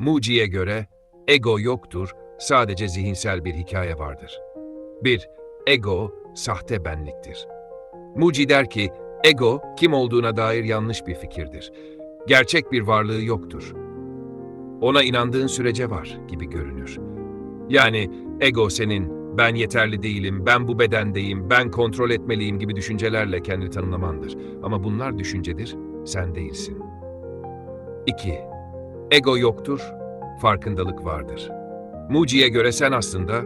Muci'ye göre ego yoktur, sadece zihinsel bir hikaye vardır. 1. Ego, sahte benliktir. Muci der ki, ego kim olduğuna dair yanlış bir fikirdir. Gerçek bir varlığı yoktur. Ona inandığın sürece var gibi görünür. Yani ego senin ben yeterli değilim, ben bu bedendeyim, ben kontrol etmeliyim gibi düşüncelerle kendini tanımlamandır. Ama bunlar düşüncedir, sen değilsin. 2. Ego yoktur, farkındalık vardır. Muci'ye göre sen aslında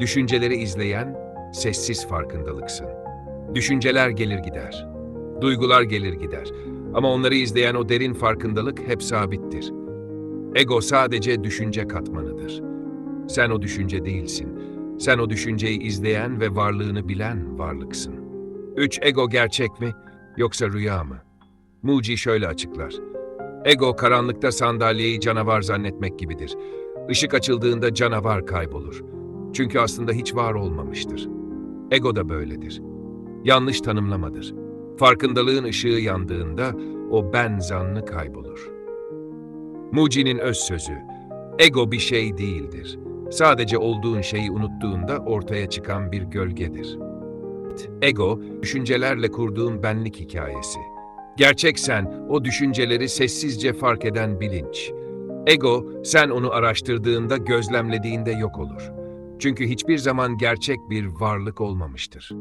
düşünceleri izleyen sessiz farkındalıksın. Düşünceler gelir gider. Duygular gelir gider. Ama onları izleyen o derin farkındalık hep sabittir. Ego sadece düşünce katmanıdır. Sen o düşünce değilsin. Sen o düşünceyi izleyen ve varlığını bilen varlıksın. 3. Ego gerçek mi yoksa rüya mı? Muci şöyle açıklar. Ego karanlıkta sandalyeyi canavar zannetmek gibidir. Işık açıldığında canavar kaybolur. Çünkü aslında hiç var olmamıştır. Ego da böyledir. Yanlış tanımlamadır. Farkındalığın ışığı yandığında o ben zannı kaybolur. Muci'nin öz sözü, ego bir şey değildir. Sadece olduğun şeyi unuttuğunda ortaya çıkan bir gölgedir. Ego, düşüncelerle kurduğun benlik hikayesi. Gerçek sen, o düşünceleri sessizce fark eden bilinç. Ego, sen onu araştırdığında, gözlemlediğinde yok olur. Çünkü hiçbir zaman gerçek bir varlık olmamıştır.